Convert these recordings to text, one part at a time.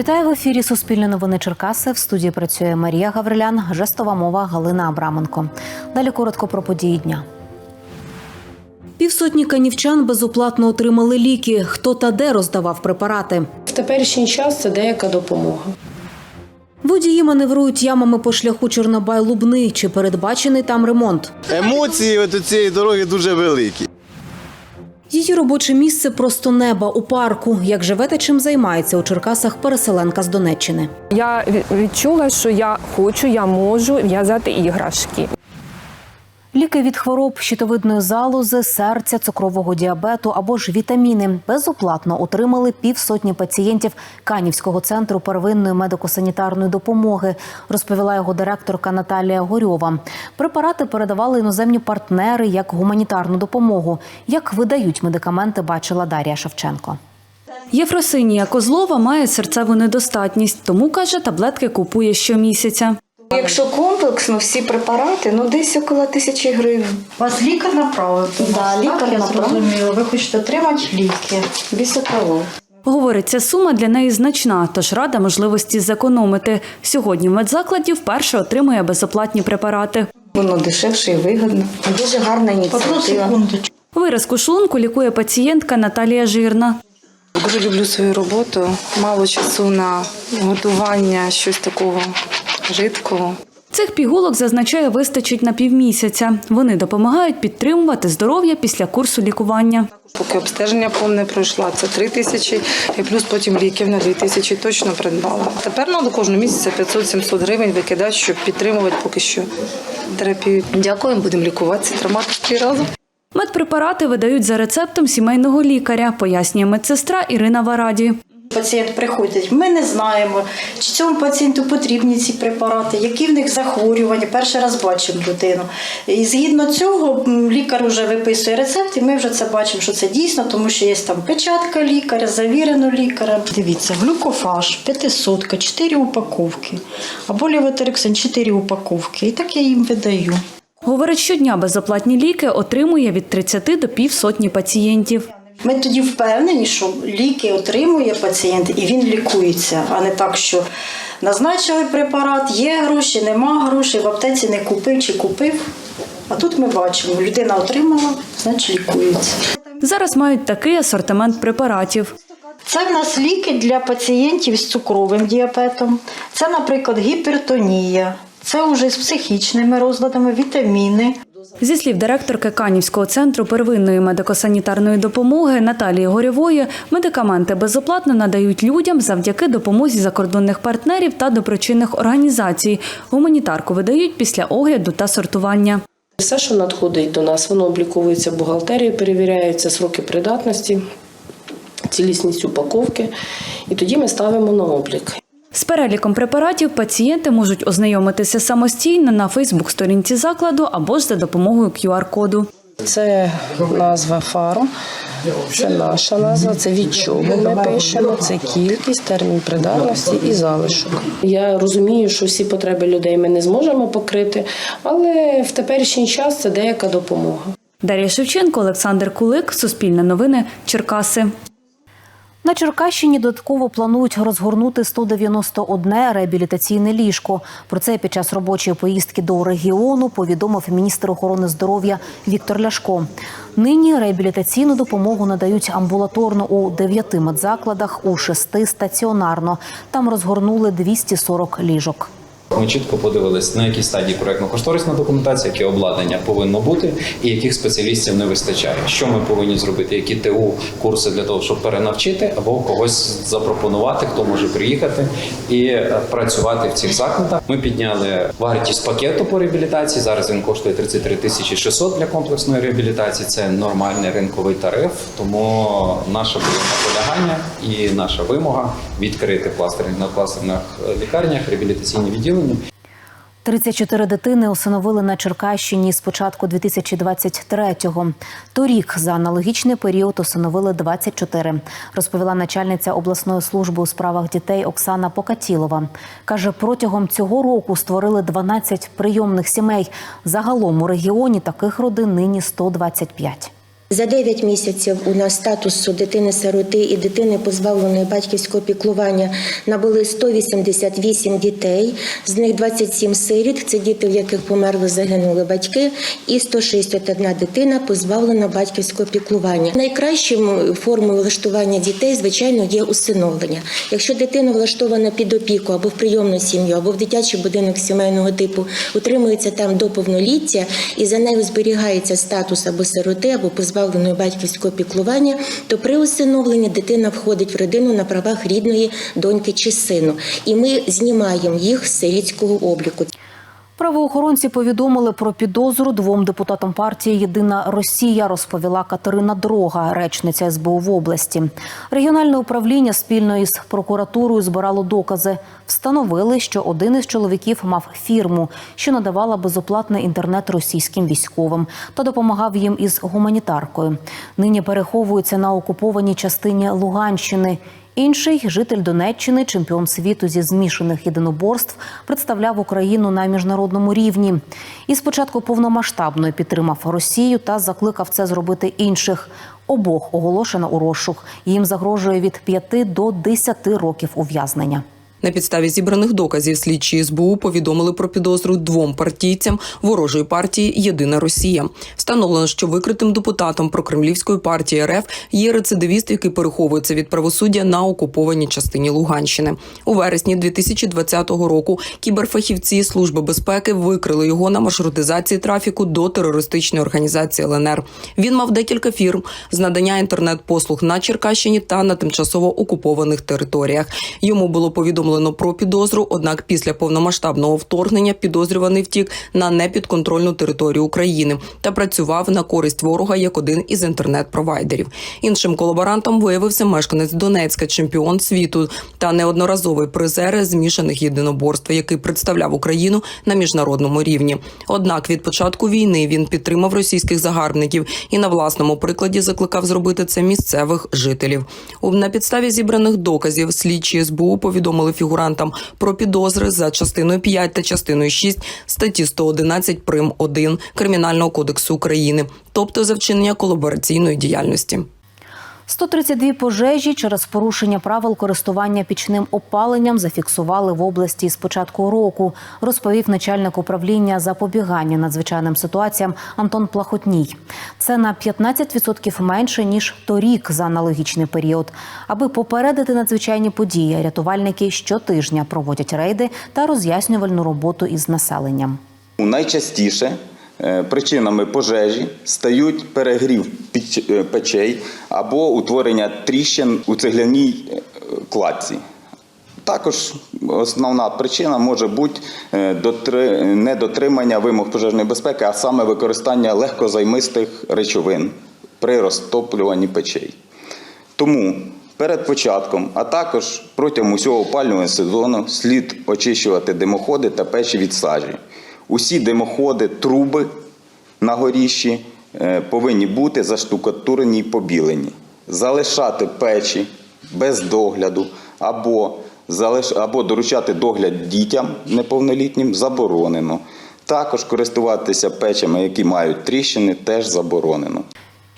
Вітаю в ефірі Суспільне новини Черкаси. В студії працює Марія Гаврилян, жестова мова Галина Абраменко. Далі коротко про події дня. Півсотні канівчан безоплатно отримали ліки. Хто та де роздавав препарати. В теперішній час це деяка допомога. Водії маневрують ямами по шляху Чорнобай-Лубни. Чи передбачений там ремонт? Емоції от цієї дороги дуже великі. Її робоче місце просто неба у парку. Як живе та чим займається у Черкасах переселенка з Донеччини. Я відчула, що я хочу, я можу в'язати іграшки. Ліки від хвороб щитовидної залози, серця, цукрового діабету або ж вітаміни безоплатно отримали півсотні пацієнтів Канівського центру первинної медико-санітарної допомоги, розповіла його директорка Наталія Горьова. Препарати передавали іноземні партнери як гуманітарну допомогу. Як видають медикаменти, бачила Дар'я Шевченко. Єфросинія Козлова має серцеву недостатність, тому каже, таблетки купує щомісяця. Якщо комплексно всі препарати, ну десь около тисячі гривень. Вас лікар направив? до Да, нас, лікар так? Я направив. зрозуміла. Ви хочете отримати ліки. Того. Говорить, ця сума для неї значна, тож рада можливості зекономити. Сьогодні в медзакладі вперше отримує безоплатні препарати. Воно дешевше і вигідно. Дуже гарна Одну ініціатива. секундочку. Виразку шлунку лікує пацієнтка Наталія Жирна. Дуже люблю свою роботу. Мало часу на готування щось такого жидкого. Цих пігулок зазначає вистачить на півмісяця. Вони допомагають підтримувати здоров'я після курсу лікування. Поки обстеження повне пройшла, це три тисячі, і плюс потім ліків на дві тисячі точно придбала. Тепер треба кожного місяця 500-700 гривень викидати, щоб підтримувати поки що терапію. Дякуємо, будемо лікуватися, триматися три рази. Медпрепарати видають за рецептом сімейного лікаря, пояснює медсестра Ірина Вараді. Пацієнт приходить, ми не знаємо, чи цьому пацієнту потрібні ці препарати, які в них захворювання. Перший раз бачимо людину. І згідно цього лікар вже виписує рецепт, і ми вже це бачимо, що це дійсно, тому що є там печатка лікаря, завірено лікарем. Дивіться, глюкофаж, 500, 4 упаковки, або лівотериксин, 4 упаковки. І так я їм видаю. Говорить, щодня безоплатні ліки отримує від 30 до півсотні пацієнтів. Ми тоді впевнені, що ліки отримує пацієнт і він лікується, а не так, що назначили препарат, є гроші, нема грошей, в аптеці не купив чи купив. А тут ми бачимо, людина отримала, значить лікується. Зараз мають такий асортимент препаратів. Це в нас ліки для пацієнтів з цукровим діабетом. Це, наприклад, гіпертонія, це вже з психічними розладами, вітаміни. Зі слів директорки Канівського центру первинної медико-санітарної допомоги Наталії Горєвої, медикаменти безоплатно надають людям завдяки допомозі закордонних партнерів та доброчинних організацій. Гуманітарку видають після огляду та сортування. Все, що надходить до нас, воно обліковується в бухгалтерії, перевіряються сроки придатності, цілісність упаковки, і тоді ми ставимо на облік. З переліком препаратів пацієнти можуть ознайомитися самостійно на Фейсбук-сторінці закладу або ж за допомогою QR-коду. Це назва фару, це наша назва, це від чого ми пишемо, це кількість, термін придатності і залишок. Я розумію, що всі потреби людей ми не зможемо покрити, але в теперішній час це деяка допомога. Дар'я Шевченко, Олександр Кулик, Суспільне новини, Черкаси. На Черкащині додатково планують розгорнути 191 реабілітаційне ліжко. Про це під час робочої поїздки до регіону повідомив міністр охорони здоров'я Віктор Ляшко. Нині реабілітаційну допомогу надають амбулаторно у 9 медзакладах, у 6 стаціонарно. Там розгорнули 240 ліжок. Ми чітко подивились, на якій стадії проектно-кошторисна документація, яке обладнання повинно бути, і яких спеціалістів не вистачає. Що ми повинні зробити, які ТУ курси для того, щоб перенавчити або когось запропонувати, хто може приїхати і е, працювати в цих закладах. Ми підняли вартість пакету по реабілітації. Зараз він коштує 33 тисячі 600 для комплексної реабілітації. Це нормальний ринковий тариф. Тому наше буде наполягання і наша вимога відкрити кластерних на кластерних е, лікарнях реабілітаційні відділення. 34 дитини усиновили на Черкащині з початку 2023-го. Торік за аналогічний період усиновили 24, розповіла начальниця обласної служби у справах дітей Оксана Покатілова. Каже, протягом цього року створили 12 прийомних сімей. Загалом у регіоні таких родин нині 125. За 9 місяців у нас статусу дитини-сироти і дитини позбавленої батьківського піклування набули 188 дітей, з них 27 сиріт, це діти, в яких померли, загинули батьки, і 161 дитина позбавлена батьківського піклування. Найкращим формою влаштування дітей, звичайно, є усиновлення. Якщо дитина влаштована під опіку або в прийомну сім'ю, або в дитячий будинок сімейного типу, утримується там до повноліття і за нею зберігається статус або сироти, або позбавленої батьківського піклування, то при усиновленні дитина входить в родину на правах рідної доньки чи сину. І ми знімаємо їх з сирітського обліку. Правоохоронці повідомили про підозру двом депутатам партії Єдина Росія, розповіла Катерина Дрога, речниця СБУ в області. Регіональне управління спільно із прокуратурою збирало докази. Встановили, що один із чоловіків мав фірму, що надавала безоплатний інтернет російським військовим та допомагав їм із гуманітаркою. Нині переховується на окупованій частині Луганщини. Інший житель Донеччини, чемпіон світу зі змішаних єдиноборств, представляв Україну на міжнародному рівні. І спочатку повномасштабно підтримав Росію та закликав це зробити інших. Обох оголошено у розшук. Їм загрожує від 5 до 10 років ув'язнення. На підставі зібраних доказів слідчі СБУ повідомили про підозру двом партійцям ворожої партії Єдина Росія. Встановлено, що викритим депутатом прокремлівської партії РФ є рецидивіст, який переховується від правосуддя на окупованій частині Луганщини. У вересні 2020 року кіберфахівці Служби безпеки викрили його на маршрутизації трафіку до терористичної організації ЛНР. Він мав декілька фірм з надання інтернет-послуг на Черкащині та на тимчасово окупованих територіях. Йому було повідомлено про підозру. Однак, після повномасштабного вторгнення підозрюваний втік на непідконтрольну територію України та працював на користь ворога як один із інтернет-провайдерів. Іншим колаборантом виявився мешканець Донецька, чемпіон світу та неодноразовий призер змішаних єдиноборств, який представляв Україну на міжнародному рівні. Однак від початку війни він підтримав російських загарбників і на власному прикладі закликав зробити це місцевих жителів. У- На підставі зібраних доказів слідчі СБУ повідомили фігурантам про підозри за частиною 5 та частиною 6 статті 111 прим 1 Кримінального кодексу України, тобто за вчинення колабораційної діяльності. 132 пожежі через порушення правил користування пічним опаленням зафіксували в області з початку року, розповів начальник управління запобігання надзвичайним ситуаціям Антон Плахотній. Це на 15% менше ніж торік за аналогічний період. Аби попередити надзвичайні події, рятувальники щотижня проводять рейди та роз'яснювальну роботу із населенням. Найчастіше причинами пожежі стають перегрів е, печей або утворення тріщин у цегляній е, кладці. Також основна причина може бути е, недотримання вимог пожежної безпеки, а саме використання легкозаймистих речовин при розтоплюванні печей. Тому перед початком, а також протягом усього опалювального сезону слід очищувати димоходи та печі від сажі. Усі димоходи, труби на горіщі е, повинні бути заштукатурені і побілені. Залишати печі без догляду або, залиш... або доручати догляд дітям неповнолітнім заборонено. Також користуватися печами, які мають тріщини, теж заборонено.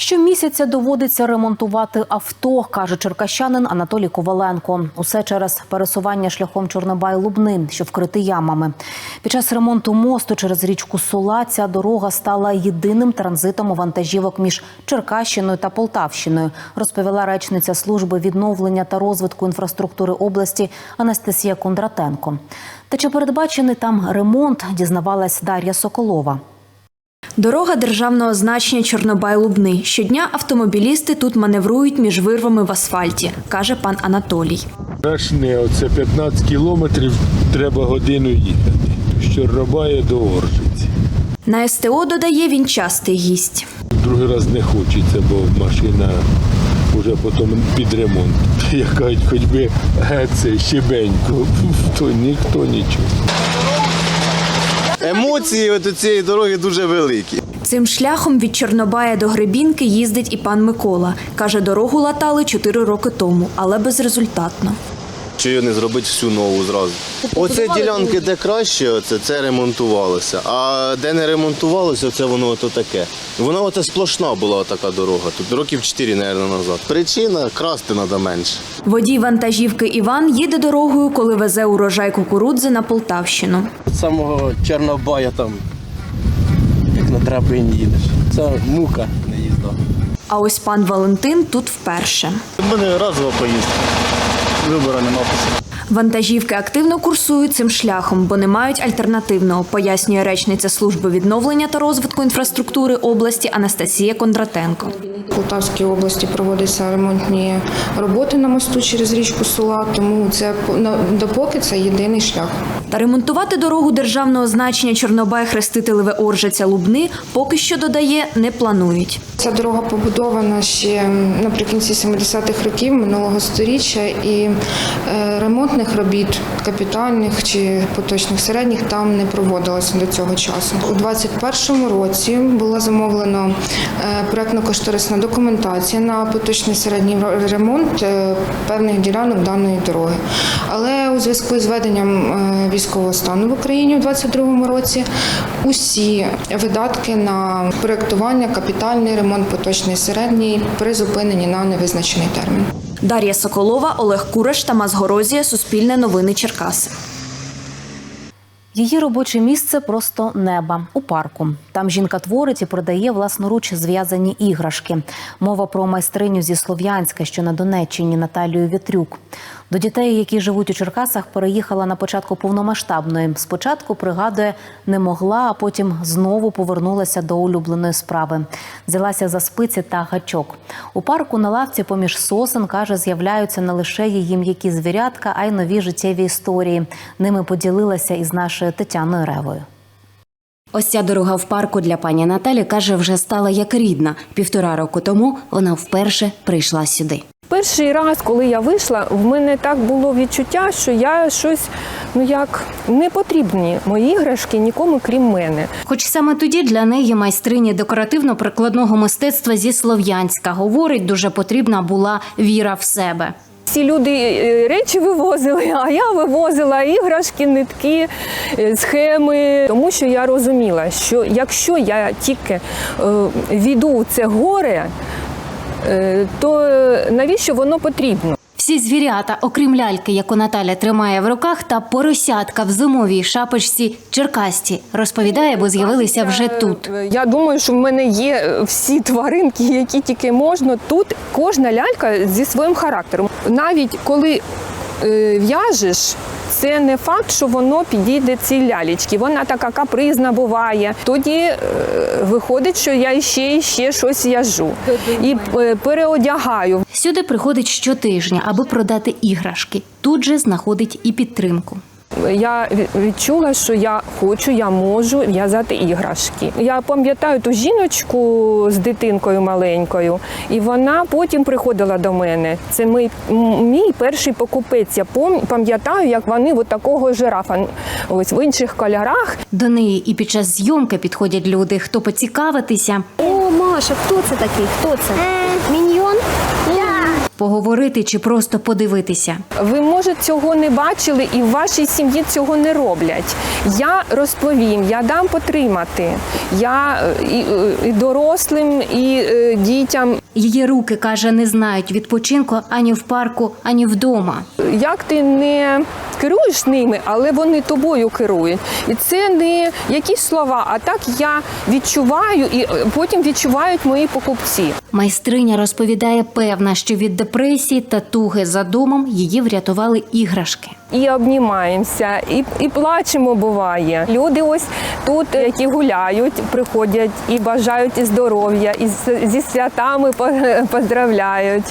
Щомісяця доводиться ремонтувати авто, каже черкащанин Анатолій Коваленко. Усе через пересування шляхом Чорнобай-Лубни, що вкритий ямами. Під час ремонту мосту через річку Сула ця дорога стала єдиним транзитом вантажівок між Черкащиною та Полтавщиною, розповіла речниця служби відновлення та розвитку інфраструктури області Анастасія Кондратенко. Та чи передбачений там ремонт, дізнавалась Дар'я Соколова. Дорога державного значення Чорнобай-Лубни. Щодня автомобілісти тут маневрують між вирвами в асфальті, каже пан Анатолій. Страшне, оце 15 кілометрів треба годину їхати. Що рабає до Оржиці. На СТО додає він частий гість. Другий раз не хочеться, бо машина вже потім під ремонт. Як кажуть, хоч би е, це щебенько, то ніхто нічого. Емоції от цієї дороги дуже великі. Цим шляхом від Чорнобая до Гребінки їздить і пан Микола. Каже, дорогу латали чотири роки тому, але безрезультатно. Чи не зробити всю нову зразу? Оце ділянки, де краще, оце, це ремонтувалося. А де не ремонтувалося, це воно ото таке. Вона оце сплошна була така дорога. Тут років 4, мабуть, назад. Причина красти треба менше. Водій вантажівки Іван їде дорогою, коли везе урожай кукурудзи на Полтавщину. Від самого Чорнобая там, як на драбині їдеш. Це мука не їзда. А ось пан Валентин тут вперше. У мене разова поїздка. Вибору нема. Вантажівки активно курсують цим шляхом, бо не мають альтернативного, пояснює речниця служби відновлення та розвитку інфраструктури області Анастасія Кондратенко. В Полтавській області проводяться ремонтні роботи на мосту через річку Сула, тому це допоки це єдиний шлях. Та ремонтувати дорогу державного значення Чорнобай Хрестителеве Оржиця Лубни поки що додає не планують. Ця дорога побудована ще наприкінці 70-х років минулого століття, і е, ремонтних робіт, капітальних чи поточних середніх, там не проводилося до цього часу. У 2021 році було замовлено е, проектно-кошторисна документація на поточний середній ремонт е, певних ділянок даної дороги. Але у зв'язку з введенням військового стану в Україні у 2022 році усі видатки на проектування, капітальний ремонт, поточний середній призупинені на невизначений термін. Дар'я Соколова, Олег Кураш, Тамас Горозія, Суспільне новини Черкаси. Її робоче місце просто неба у парку. Там жінка творить і продає власноруч зв'язані іграшки. Мова про майстриню зі Слов'янська, що на Донеччині Наталію Вітрюк. До дітей, які живуть у Черкасах, переїхала на початку повномасштабної. Спочатку пригадує, не могла, а потім знову повернулася до улюбленої справи. Взялася за спиці та гачок. У парку на лавці поміж сосен каже, з'являються не лише її м'які звірятка, а й нові життєві історії. Ними поділилася із нашою Тетяною Ревою. Ось ця дорога в парку для пані Наталі каже, вже стала як рідна. Півтора року тому вона вперше прийшла сюди. Перший раз, коли я вийшла, в мене так було відчуття, що я щось ну як не потрібні мої іграшки нікому крім мене. Хоч саме тоді для неї майстрині декоративно-прикладного мистецтва зі Слов'янська говорить, дуже потрібна була віра в себе. Всі люди е, речі вивозили, а я вивозила іграшки, нитки, е, схеми. Тому що я розуміла, що якщо я тільки е, війду у це горе, то навіщо воно потрібно? Всі звірята, окрім ляльки, яку Наталя тримає в руках, та поросятка в зимовій шапочці черкасті, розповідає, бо з'явилися вже тут. Я думаю, що в мене є всі тваринки, які тільки можна. Тут кожна лялька зі своїм характером. Навіть коли е, в'яжеш. Це не факт, що воно підійде цій лялічці. Вона така капризна буває. Тоді е, виходить, що я ще ще щось в'яжу і е, переодягаю. Сюди приходить щотижня, аби продати іграшки. Тут же знаходить і підтримку. Я відчула, що я хочу, я можу в'язати іграшки. Я пам'ятаю ту жіночку з дитинкою маленькою, і вона потім приходила до мене. Це мій, мій перший покупець. Я пам'ятаю, як вони от такого жирафа ось в інших кольорах. До неї і під час зйомки підходять люди, хто поцікавитися, О, Маша, хто це такий? Хто це? Міньйон? Поговорити чи просто подивитися. Ви, може, цього не бачили, і в вашій сім'ї цього не роблять. Я розповім, я дам потримати. Я е, і, е, і дорослим, і е, дітям. Її руки каже, не знають відпочинку ані в парку, ані вдома. Як ти не керуєш ними, але вони тобою керують. І це не якісь слова, а так я відчуваю, і е, потім відчувають мої покупці. Майстриня розповідає, певна, що від депресії та туги за домом її врятували іграшки. І обнімаємося, і, і плачемо буває. Люди ось тут, які гуляють, приходять і бажають і здоров'я, і з- зі святами поздравляють.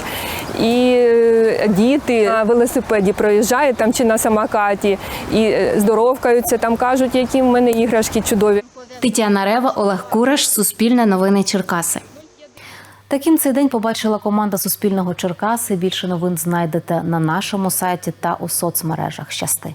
І е, діти на велосипеді проїжджають там чи на самокаті і е, здоровкаються, там кажуть, які в мене іграшки чудові. Тетяна Рева, Олег Кураш, Суспільне новини Черкаси. Таким цей день побачила команда Суспільного Черкаси. Більше новин знайдете на нашому сайті та у соцмережах. Щасти.